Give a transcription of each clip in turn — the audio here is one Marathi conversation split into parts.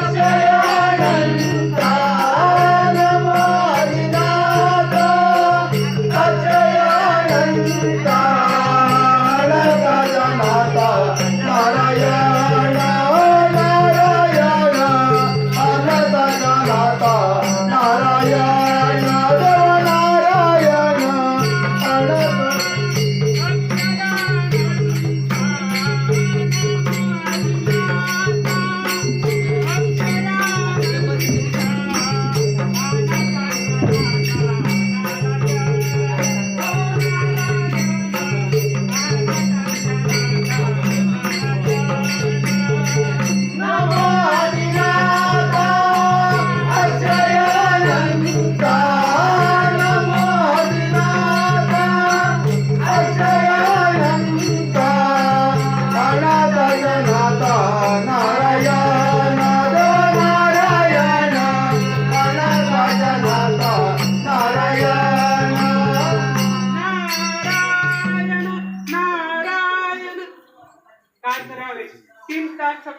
Jose!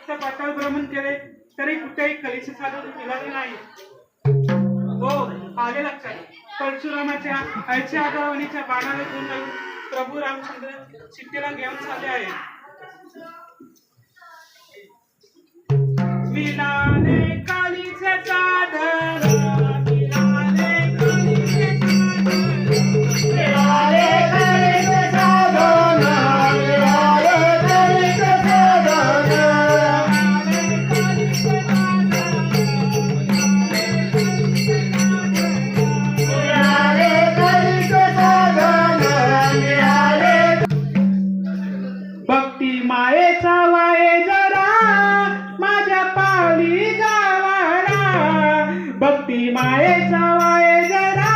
तास पाताळ भ्रमण केले तरी कुठेही कलिश साधन मिळाले नाही. हो आले लक्षात. परशुरामाच्या आईच्या आगावणीच्या बाणाला घेऊन जाऊन प्रभू रामचंद्र सीतेला घेऊन चालले आहे मिळाले चावाय जरा माझ्या पाली गावाला. भक्ती माये चावाय जरा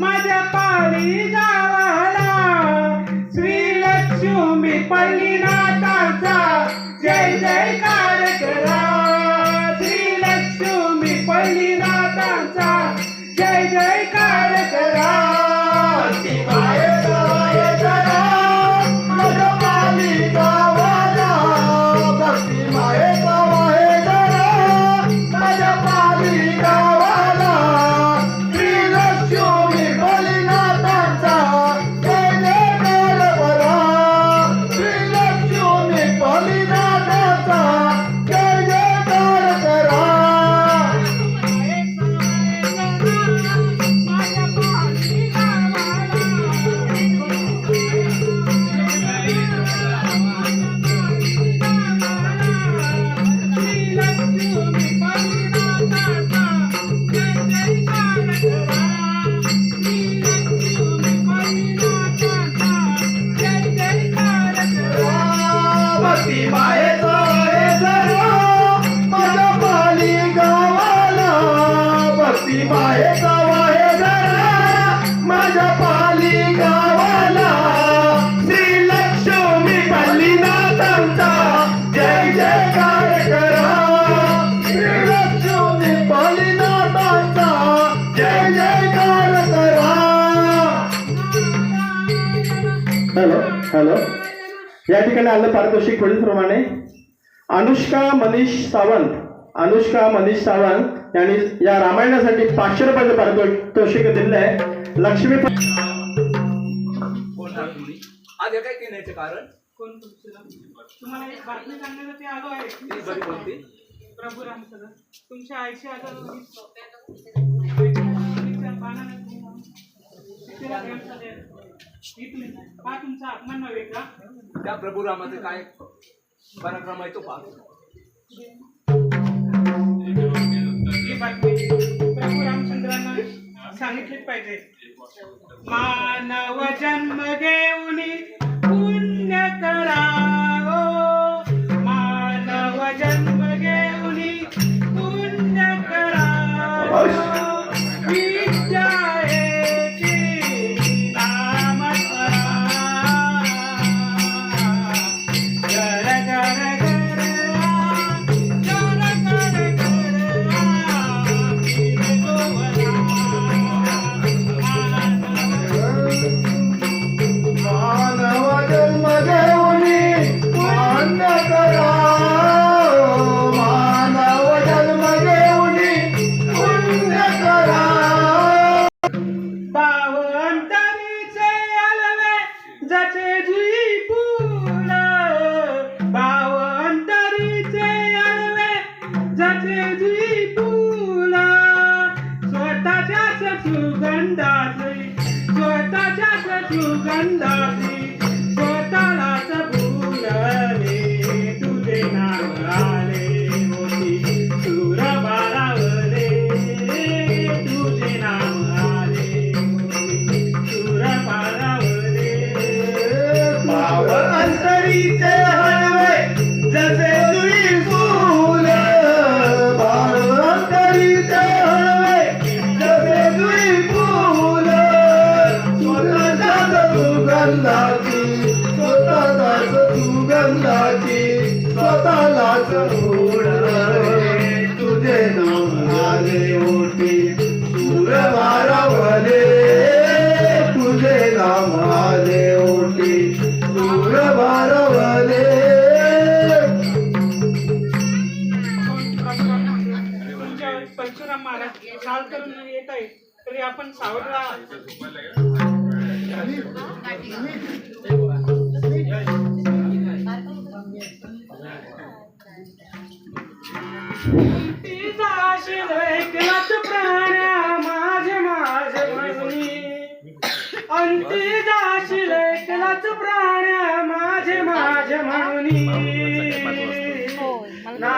माझ्या पाली गावाला. श्री लक्ष्मी पल्लीनाथाचा. जय जय हॅलो या ठिकाणी आलं पारितोषिक पुढीलप्रमाणे. अनुष्का मनीष सावंत अनुष्का मनीष सावंत यांनी या रामायणासाठी पाचशे रुपयाचं पारितोषिक दिलेलं आहे. लक्ष्मी आज कारण? कोण? तुम्हाला एक बातमी आलो आहे. प्रभू रामचंद्र तुमच्या आईशी आगावणी हा तुमचा अपमान नव्हे का त्या प्रभू रामाचे काय पराक्रम आहे तो पाहतो. प्रभू रामचंद्रांना सांगितलेच पाहिजे मानव जन्म घेऊन पुण्य करा. सुगंधाची सुगंधाची स्वतःचाच सुगंधाची स्वतःलाच ओढले तुझे नाव आले ओटी सूर भारावले तुझे नाम आले ओटी सूर भारावले तुमच्यावर परशुराम महाराज साल करून येत आहे तरी आपण सावरला अंती जाशील एकलाच प्राण्या माझे माझे म्हणूनी. ना